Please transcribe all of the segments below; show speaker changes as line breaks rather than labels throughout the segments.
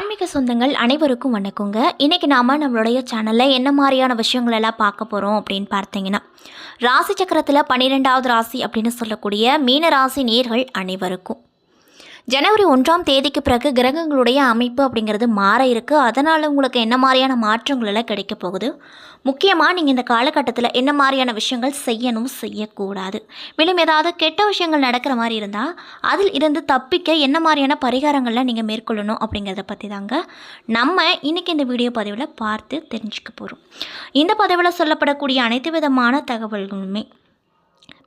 ஆன்மீக சொந்தங்கள் அனைவருக்கும் வணக்கங்க. இன்றைக்கி நாம் நம்மளுடைய சேனலில் என்ன மாதிரியான விஷயங்கள் எல்லாம் பார்க்க போகிறோம் அப்படின்னு பார்த்தீங்கன்னா ராசி சக்கரத்தில் பன்னிரெண்டாவது ராசி அப்படின்னு சொல்லக்கூடிய மீன ராசி நேர்கள் அனைவருக்கும். ஜனவரி ஒன்றாம் தேதிக்கு பிறகு கிரகங்களுடைய அமைப்பு அப்படிங்கிறது மாற இருக்குது அதனால் உங்களுக்கு என்ன மாதிரியான மாற்றங்கள் எல்லாம் கிடைக்க போகுது? முக்கியமாக நீங்கள் இந்த காலகட்டத்தில் என்ன மாதிரியான விஷயங்கள் செய்யணும் செய்யக்கூடாது. மேலும் ஏதாவது கெட்ட விஷயங்கள் நடக்கிற மாதிரி இருந்தால் அதில் இருந்து தப்பிக்க என்ன மாதிரியான பரிகாரங்களை நீங்கள் மேற்கொள்ளணும் அப்படிங்கிறத பற்றி தாங்க நம்ம இன்றைக்கி இந்த வீடியோ பதிவில் பார்த்து தெரிஞ்சுக்க போகிறோம் இந்த பதிவில் சொல்லப்படக்கூடிய அனைத்து விதமான தகவல்களுமே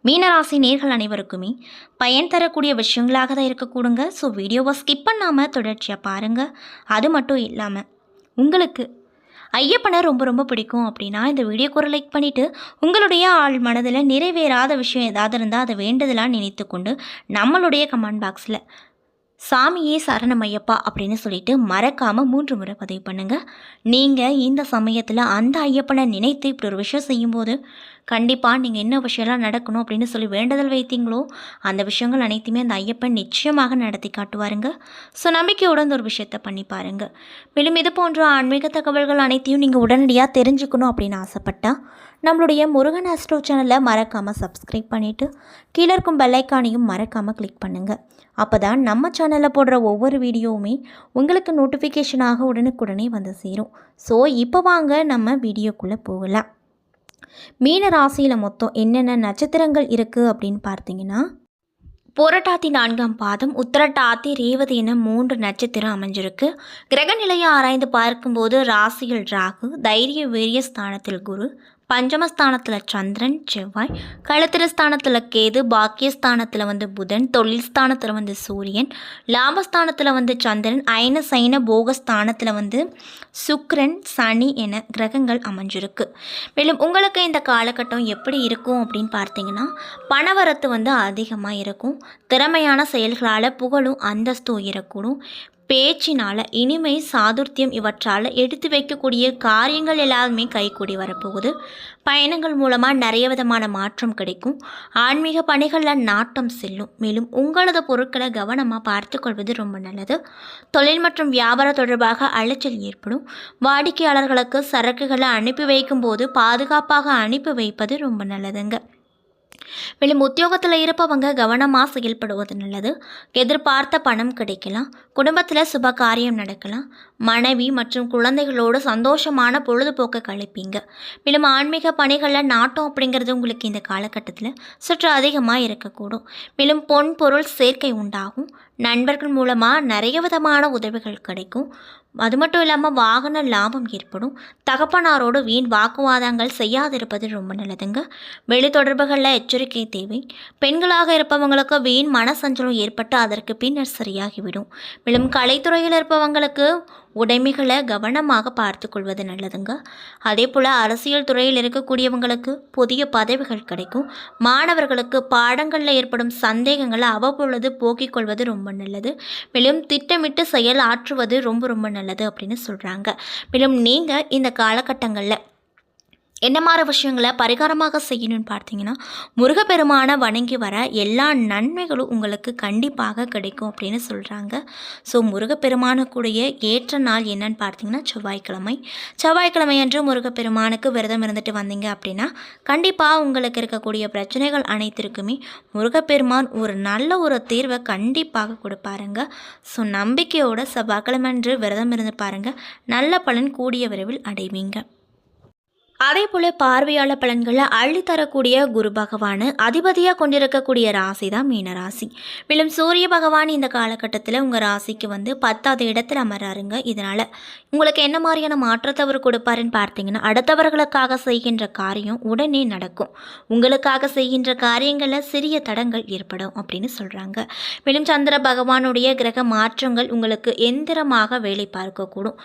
மீனராசி நேர்கள் அனைவருக்குமே பயன் தரக்கூடிய விஷயங்களாக தான் இருக்கக்கூடுங்க. ஸோ வீடியோவை ஸ்கிப் பண்ணாமல் தொடர்ச்சியாக பாருங்கள் அது மட்டும் இல்லாமல் உங்களுக்கு ஐயப்பனை ரொம்ப ரொம்ப பிடிக்கும் அப்படின்னா இந்த வீடியோ ஒரு லைக் பண்ணிவிட்டு உங்களுடைய ஆள் மனதில் நிறைவேறாத விஷயம் ஏதாவது இருந்தால் அதை வேண்டுதலாக நினைத்து கொண்டு நம்மளுடைய கமெண்ட் பாக்ஸில் சாமியே சரணம் ஐயப்பா அப்படின்னு சொல்லிட்டு மறக்காமல் மூன்று முறை பதிவு பண்ணுங்கள் நீங்கள் இந்த சமயத்தில் அந்த ஐயப்பனை நினைத்து இப்படி ஒரு விஷயம் செய்யும்போது கண்டிப்பாக நீங்கள் என்ன விஷயம்லாம் நடக்கணும் அப்படின்னு சொல்லி வேண்டுதல் வைத்தீங்களோ அந்த விஷயங்கள் அனைத்துமே அந்த ஐயப்பன் நிச்சயமாக நடத்தி காட்டுவாருங்க. ஸோ நம்பிக்கையோட இந்த ஒரு விஷயத்தை பண்ணி பாருங்கள் மேலும் இது போன்ற ஆன்மீக தகவல்கள் அனைத்தையும் நீங்கள் உடனடியாக தெரிஞ்சுக்கணும் அப்படின்னு ஆசைப்பட்டா நம்மளுடைய முருகன் அஸ்ட்ரோ சேனலை மறக்காமல் சப்ஸ்கிரைப் பண்ணிவிட்டு கீழே இருக்கும் பெல்லைக்கானையும் மறக்காமல் கிளிக் பண்ணுங்கள் அப்போ தான் நம்ம சேனலில் போடுற ஒவ்வொரு வீடியோவுமே உங்களுக்கு நோட்டிஃபிகேஷனாக உடனுக்குடனே வந்து சேரும். ஸோ இப்போ வாங்க நம்ம வீடியோக்குள்ளே போகலாம். மீன ராசியில் மொத்தம் என்னென்ன நட்சத்திரங்கள் இருக்குது அப்படின்னு பார்த்தீங்கன்னா புரட்டாத்தி நான்காம் பாதம் உத்திரட்டாத்தி ரேவதி என மூன்று நட்சத்திரம் அமைஞ்சிருக்கு. கிரக நிலையை ஆராய்ந்து பார்க்கும்போது ராசியில் ராகு தைரிய வீரிய ஸ்தானத்தில் குரு பஞ்சமஸ்தானத்தில் சந்திரன் செவ்வாய் களத்திரஸ்தானத்தில் கேது பாக்கியஸ்தானத்தில் வந்து புதன் தொழில் ஸ்தானத்தில் வந்து சூரியன் லாபஸ்தானத்தில் வந்து சந்திரன் அயன சைன போகஸ்தானத்தில் வந்து சுக்ரன் சனி என கிரகங்கள் அமைஞ்சிருக்கு. மேலும் உங்களுக்கு இந்த காலகட்டம் எப்படி இருக்கும் அப்படின்னு பார்த்தீங்கன்னா பணவரத்து வந்து அதிகமாக இருக்கும். திறமையான செயல்களால் புகழும் அந்தஸ்தும் இருக்கணும் பேச்சினால் இனிமை சாதுர்த்தியம் இவற்றால் எடுத்து வைக்கக்கூடிய காரியங்கள் எல்லாமே கைகூடி வரப்போகுது. பயணங்கள் மூலமாக நிறைய விதமான மாற்றம் கிடைக்கும். ஆன்மீக பணிகளில் நாட்டம் செல்லும். மேலும் உங்களது பொருட்களை கவனமாக பார்த்து கொள்வது ரொம்ப நல்லது. தொழில் மற்றும் வியாபார தொடர்பாக அலைச்சல் ஏற்படும். வாடிக்கையாளர்களுக்கு சரக்குகளை அனுப்பி வைக்கும்போது பாதுகாப்பாக அனுப்பி வைப்பது ரொம்ப நல்லதுங்க. மேலும் உத்தியோகத்தில் இருப்பவங்க கவனமாக செயல்படுவது நல்லது. எதிர்பார்த்த பணம் கிடைக்கலாம். குடும்பத்தில் சுப காரியம் நடக்கலாம். மனைவி மற்றும் குழந்தைகளோடு சந்தோஷமான பொழுதுபோக்கை கழிப்பீங்க. மேலும் ஆன்மீக பணிகளில் நாட்டம் அப்படிங்கிறது உங்களுக்கு இந்த காலகட்டத்தில் சற்று அதிகமாக இருக்கக்கூடும். மேலும் பொன் பொருள் சேர்க்கை உண்டாகும். நண்பர்கள் மூலமாக நிறைய விதமான உதவிகள் கிடைக்கும். அது மட்டும் இல்லாமல் வாகன லாபம் ஏற்படும். தகப்பனாரோடு வீண் வாக்குவாதங்கள் செய்யாதிருப்பது ரொம்ப நல்லதுங்க. வெளி தொடர்புகளில் எச்சரிக்கை தேவை. பெண்களாக இருப்பவங்களுக்கு வீண் மனசஞ்சலம் ஏற்பட்டு அதற்கு பின்னர் சரியாகிவிடும். மேலும் கலைத்துறையில் இருப்பவங்களுக்கு உடைமைகளை கவனமாக பார்த்து கொள்வது நல்லதுங்க. அதே போல் அரசியல் துறையில் இருக்கக்கூடியவங்களுக்கு புதிய பதவிகள் கிடைக்கும். மாணவர்களுக்கு பாடங்களில் ஏற்படும் சந்தேகங்களை அவ்வப்பொழுது போக்கிக் கொள்வது ரொம்ப நல்லது. மேலும் திட்டமிட்டு செயல் ஆற்றுவது ரொம்ப ரொம்ப நல்லது அப்படின்னு சொல்கிறாங்க மேலும் நீங்கள் இந்த காலகட்டங்களில் என்ன மாதிரி விஷயங்களை பரிகாரமாக செய்யணும்னு பார்த்தீங்கன்னா முருகப்பெருமானை வணங்கி வர எல்லா நன்மைகளும் உங்களுக்கு கண்டிப்பாக கிடைக்கும் அப்படின்னு சொல்கிறாங்க ஸோ முருகப்பெருமானுக்குடைய ஏற்ற நாள் என்னன்னு பார்த்தீங்கன்னா செவ்வாய்க்கிழமை. செவ்வாய்க்கிழமை அன்று முருகப்பெருமானுக்கு விரதம் இருந்துட்டு வந்தீங்க அப்படின்னா கண்டிப்பாக உங்களுக்கு இருக்கக்கூடிய பிரச்சனைகள் அனைத்திற்குமே முருகப்பெருமான் ஒரு நல்ல ஒரு தீர்வை கண்டிப்பாக கொடுப்பாருங்க. ஸோ நம்பிக்கையோட செவ்வாய்க்கிழமை அன்று விரதம் இருந்து பாருங்கள் நல்ல பலன் கூடிய விரைவில் அடைவீங்க. அதே போல் பார்வையாளர் பலன்களை அள்ளித்தரக்கூடிய குரு பகவான் அதிபதியாக கொண்டிருக்கக்கூடிய ராசி தான் மீனராசி மேலும் சூரிய பகவான் இந்த காலகட்டத்தில் உங்கள் ராசிக்கு வந்து பத்தாவது இடத்துல அமராருங்க. இதனால் உங்களுக்கு என்ன மாதிரியான மாற்றத்தை அவர் கொடுப்பாருன்னு பார்த்தீங்கன்னா அடுத்தவர்களுக்காக செய்கின்ற காரியம் உடனே நடக்கும். உங்களுக்காக செய்கின்ற காரியங்களில் சிறிய தடங்கள் ஏற்படும் அப்படின்னு சொல்கிறாங்க மேலும் சந்திர பகவானுடைய கிரக மாற்றங்கள் உங்களுக்கு எந்திரமாக வேலை பார்க்கக்கூடும்.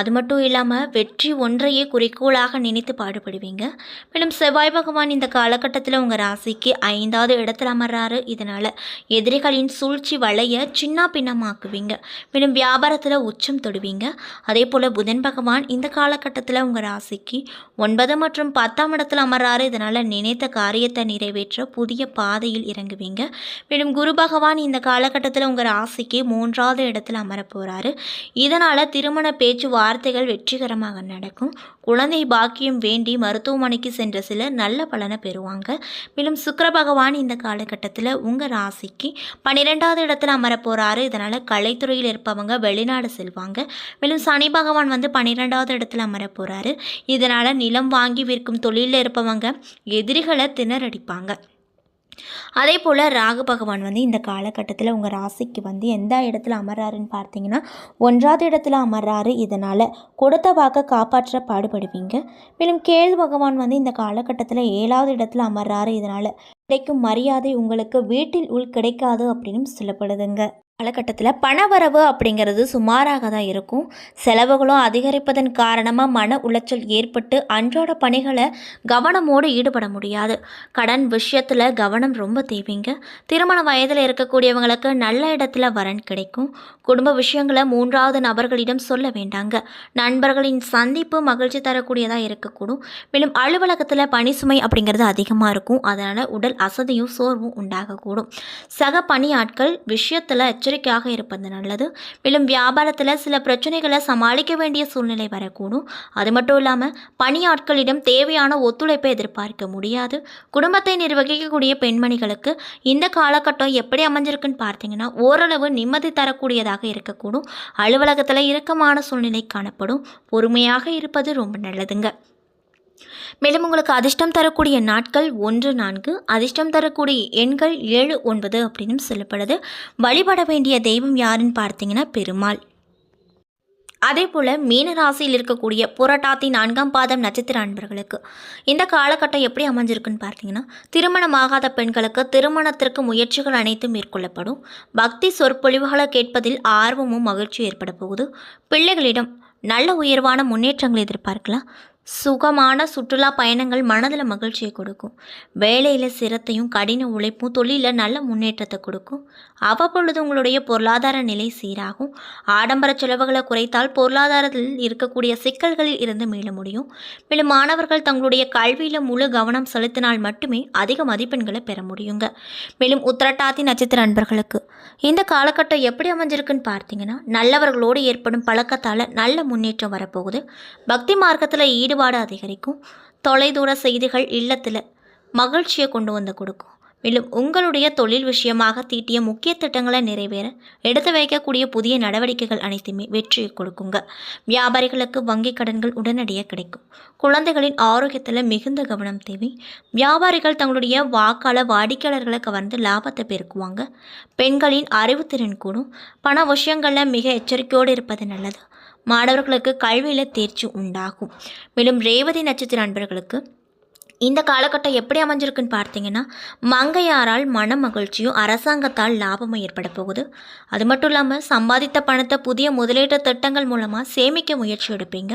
அது மட்டும் இல்லாமல் வெற்றி ஒன்றையே குறிக்கோளாக நினைத்து பாடுபடுவீங்க. மேலும் செவ்வாய் பகவான் இந்த காலகட்டத்தில் உங்கள் ராசிக்கு ஐந்தாவது இடத்துல அமர்றாரு. இதனால் எதிரிகளின் சூழ்ச்சி வளைய சின்ன பின்னமாக்குவீங்க. மேலும் வியாபாரத்தில் உச்சம் தொடுவீங்க. அதே போல் புதன் பகவான் இந்த காலகட்டத்தில் உங்கள் ராசிக்கு ஒன்பது மற்றும் பத்தாம் இடத்துல அமர்றாரு. இதனால் நினைத்த காரியத்தை நிறைவேற்ற புதிய பாதையில் இறங்குவீங்க. மேலும் குரு பகவான் இந்த காலகட்டத்தில் உங்கள் ராசிக்கு மூன்றாவது இடத்துல அமரப் போகிறாரு இதனால் திருமண பேச்சுவார்த்தைகள் வெற்றிகரமாக நடக்கும். குழந்தை பாக்கியம் வேண்டி மருத்துவமனைக்கு சென்ற சிலர் நல்ல பலனை பெறுவாங்க. மேலும் சுக்கர பகவான் இந்த காலகட்டத்தில் உங்கள் ராசிக்கு பன்னிரெண்டாவது இடத்துல அமரப்போகிறாரு இதனால் கலைத்துறையில் இருப்பவங்க வெளிநாடு செல்வாங்க. மேலும் சனி பகவான் வந்து பன்னிரெண்டாவது இடத்துல அமரப்போகிறாரு இதனால் நிலம் வாங்கி விற்கும் தொழிலில் இருப்பவங்க எதிரிகளை திணறடிப்பாங்க. அதே போல் ராகு பகவான் வந்து இந்த காலகட்டத்தில் உங்கள் ராசிக்கு வந்து எந்த இடத்துல அமர்றாருன்னு பார்த்தீங்கன்னா ஒன்றாவது இடத்துல அமர்றாரு. இதனால் கொடுத்த வாக்க காப்பாற்ற பாடுபடுவீங்க. மேலும் கேள் பகவான் வந்து இந்த காலகட்டத்தில் ஏழாவது இடத்துல அமர்றாரு. இதனால் கிடைக்கும் மரியாதை உங்களுக்கு வீட்டில் உள் கிடைக்காது அப்படின்னு சொல்லப்படுதுங்க. காலகட்டத்தில் பணவரவு அப்படிங்கிறது சுமாராக தான் இருக்கும். செலவுகளும் அதிகரிப்பதன் காரணமாக மன உளைச்சல் ஏற்பட்டு அன்றாட பணிகளை கவனமோடு ஈடுபட முடியாது. கடன் விஷயத்தில் கவனம் ரொம்ப தேவைங்க. திருமண வயதில் இருக்கக்கூடியவங்களுக்கு நல்ல இடத்துல வரன் கிடைக்கும். குடும்ப விஷயங்களை மூன்றாவது நபர்களிடம் சொல்ல வேண்டாங்க. நண்பர்களின் சந்திப்பு மகிழ்ச்சி தரக்கூடியதாக இருக்கக்கூடும். மேலும் அலுவலகத்தில் பணி சுமை அப்படிங்கிறது அதிகமாக இருக்கும். அதனால் உடல் அசதியும் சோர்வும் உண்டாகக்கூடும். சக பணியாட்கள் விஷயத்தில் எச்சரிக்கையாக இருப்பது நல்லது. மேலும் வியாபாரத்தில் சில பிரச்சனைகளை சமாளிக்க வேண்டிய சூழ்நிலை வரக்கூடும். அது மட்டும் இல்லாமல் பணியாட்களிடம் தேவையான ஒத்துழைப்பை எதிர்பார்க்க முடியாது. குடும்பத்தை நிர்வகிக்கக்கூடிய பெண்மணிகளுக்கு இந்த காலகட்டம் எப்படி அமைஞ்சிருக்குன்னு பார்த்தீங்கன்னா ஓரளவு நிம்மதி தரக்கூடியதாக இருக்கக்கூடும். அலுவலகத்தில் இறுக்கமான சூழ்நிலை காணப்படும். பொறுமையாக இருப்பது ரொம்ப நல்லதுங்க. மேலும் உங்களுக்கு அதிர்ஷ்டம் தரக்கூடிய நாட்கள் ஒன்று நான்கு அதிர்ஷ்டம் தரக்கூடிய எண்கள் ஏழு ஒன்பது அப்படின்னு சொல்லப்படுது. வழிபட வேண்டிய தெய்வம் யாருன்னு பார்த்தீங்கன்னா பெருமாள். அதே போல் மீன ராசியில் இருக்கக்கூடிய புரட்டாத்தி நான்காம் பாதம் நட்சத்திர அன்பர்களுக்கு இந்த காலகட்டம் எப்படி அமைஞ்சிருக்குன்னு பார்த்தீங்கன்னா திருமணமாகாத பெண்களுக்கு திருமணத்திற்கு முயற்சிகள் அனைத்தும் மேற்கொள்ளப்படும். பக்தி சொற்பொழிவுகளை கேட்பதில் ஆர்வமும் மகிழ்ச்சியும் ஏற்பட போகுது. பிள்ளைகளிடம் நல்ல உயர்வான முன்னேற்றங்களை எதிர்பார்க்கலாம். சுகமான சுற்றுலா பயணங்கள் மனதில் மகிழ்ச்சியை கொடுக்கும். வேலையில் சிரத்தையும் கடின உழைப்பும் தொழிலில் நல்ல முன்னேற்றத்தை கொடுக்கும். அவ்வப்பொழுது உங்களுடைய பொருளாதார நிலை சீராகும். ஆடம்பர செலவுகளை குறைத்தால் பொருளாதாரத்தில் இருக்கக்கூடிய சிக்கல்களில் இருந்து மீள முடியும். மேலும் மாணவர்கள் தங்களுடைய கல்வியில் முழு கவனம் செலுத்தினால் மட்டுமே அதிக மதிப்பெண்களை பெற முடியுங்க. மேலும் உத்திரட்டாதி நட்சத்திர அன்பர்களுக்கு இந்த காலகட்டம் எப்படி அமைஞ்சிருக்குன்னு பார்த்தீங்கன்னா நல்லவர்களோடு ஏற்படும் பழக்கத்தால் நல்ல முன்னேற்றம் வரப்போகுது. பக்தி மார்க்கத்தில் ஈடுபாடு அதிகரிக்கும். தொலைதூர செய்திகள் இல்லத்தில் மகிழ்ச்சியை கொண்டு வந்து கொடுக்கும். மேலும் உங்களுடைய தொழில் விஷயமாக தீட்டிய முக்கிய திட்டங்களை நிறைவேற எடுத்து வைக்கக்கூடிய புதிய நடவடிக்கைகள் அனைத்துமே வெற்றியை கொடுக்குங்க. வியாபாரிகளுக்கு வங்கி கடன்கள் உடனடியாக கிடைக்கும். குழந்தைகளின் ஆரோக்கியத்தில் மிகுந்த கவனம் தேவை. வியாபாரிகள் தங்களுடைய வாக்காள வாடிக்கையாளர்களை கவர்ந்து லாபத்தை பெருக்குவாங்க. பெண்களின் அறிவுத்திறன் கூடும். பண விஷயங்களில் மிக எச்சரிக்கையோடு இருப்பது நல்லது. மாணவர்களுக்கு கல்வியில் தேர்ச்சி உண்டாகும். மேலும் ரேவதி நட்சத்திர அன்பர்களுக்கு இந்த காலகட்டம் எப்படி அமைஞ்சிருக்குன்னு பார்த்தீங்கன்னா மங்கையாரால் மன மகிழ்ச்சியும் அரசாங்கத்தால் லாபமும் ஏற்பட போகுது. அது மட்டும் இல்லாமல் சம்பாதித்த பணத்தை புதிய முதலீட்டு திட்டங்கள் மூலமாக சேமிக்க முயற்சி எடுப்பீங்க.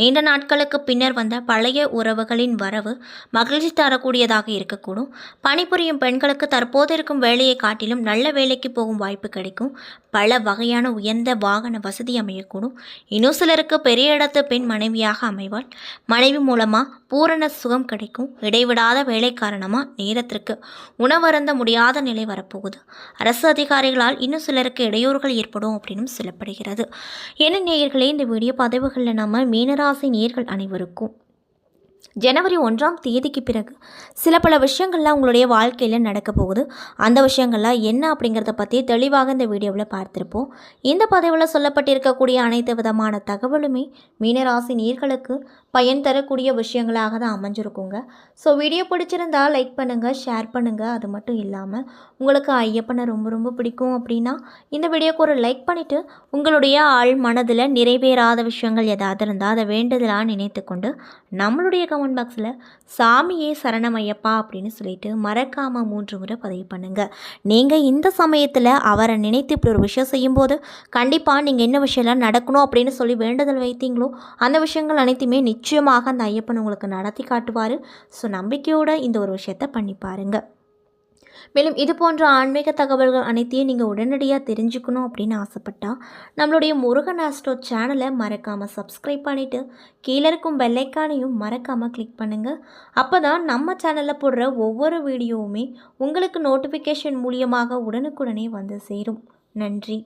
நீண்ட நாட்களுக்கு பின்னர் வந்த பழைய உறவுகளின் வரவு மகிழ்ச்சி தரக்கூடியதாக இருக்கக்கூடும். பணிபுரியும் பெண்களுக்கு தற்போது இருக்கும் வேலையை காட்டிலும் நல்ல வேலைக்கு போகும் வாய்ப்பு கிடைக்கும். பல வகையான உயர்ந்த வாகன வசதி அமையக்கூடும். இன்னும் சிலருக்கு பெரிய இடத்து பெண் மனைவியாக அமைவாள். மனைவி மூலமாக பூரண சுகம் கிடைக்கும். இடைவிடாத வேலை காரணமாக நேரத்திற்கு உணவருந்த முடியாத நிலை வரப்போகுது. அரசு அதிகாரிகளால் இன்னும் சிலருக்கு இடையூறுகள் ஏற்படும் அப்படின்னு சொல்லப்படுகிறது. என்ன நேயர்களே இந்த வீடியோ பதவிகளில் நம்ம மீனராசி நேர்கள் அனைவருக்கும் ஜனவரி ஒன்றாம் தேதிக்கு பிறகு சில பல விஷயங்கள்லாம் உங்களுடைய வாழ்க்கையில் நடக்க போகுது. அந்த விஷயங்கள்லாம் என்ன அப்படிங்கிறத பற்றி தெளிவாக இந்த வீடியோவில் பார்த்துருப்போம். இந்த பதவியில் சொல்லப்பட்டிருக்கக்கூடிய அனைத்து விதமான தகவலுமே மீனராசி நீர்களுக்கு பயன் தரக்கூடிய விஷயங்களாக தான் அமைஞ்சிருக்குங்க. ஸோ வீடியோ பிடிச்சிருந்தா லைக் பண்ணுங்கள் ஷேர் பண்ணுங்கள் அது மட்டும் இல்லாமல் உங்களுக்கு ஐயப்பனை ரொம்ப ரொம்ப பிடிக்கும் அப்படின்னா இந்த வீடியோக்கு ஒரு லைக் பண்ணிவிட்டு உங்களுடைய ஆள் மனதில் நிறைவேறாத விஷயங்கள் ஏதாவது இருந்தால் அதை வேண்டுதலாக நினைத்து கொண்டு நம்மளுடைய கமெண்ட் பாக்ஸில் சாமியே சரணமையப்பா அப்படின்னு சொல்லிட்டு மறக்காமல் மூன்று முறை பதிவு பண்ணுங்கள் நீங்கள் இந்த சமயத்தில் அவரை நினைத்து இப்படி ஒரு விஷயம் செய்யும்போது கண்டிப்பாக நீங்கள் என்ன விஷயம்லாம் நடக்கணும் அப்படின்னு சொல்லி வேண்டுதல் வைத்தீங்களோ அந்த விஷயங்கள் அனைத்துமே நிச்சயமாக அந்த ஐயப்பன் உங்களுக்கு நடத்தி காட்டுவார். ஸோ நம்பிக்கையோடு இந்த ஒரு விஷயத்தை பண்ணி பாருங்கள் மேலும் இது போன்ற ஆன்மீக தகவல்கள் அனைத்தையும் நீங்கள் உடனடியாக தெரிஞ்சுக்கணும் அப்படின்னு ஆசைப்பட்டா நம்மளுடைய முருகன் ஆஸ்ட்ரோ சேனலை மறக்காமல் சப்ஸ்கிரைப் பண்ணிவிட்டு கீழே இருக்கும் பெல்லைக்கானையும் மறக்காமல் கிளிக் பண்ணுங்கள் அப்போ தான் நம்ம சேனலில் போடுற ஒவ்வொரு வீடியோவுமே உங்களுக்கு நோட்டிஃபிகேஷன் மூலியமாக உடனுக்குடனே வந்து சேரும். நன்றி.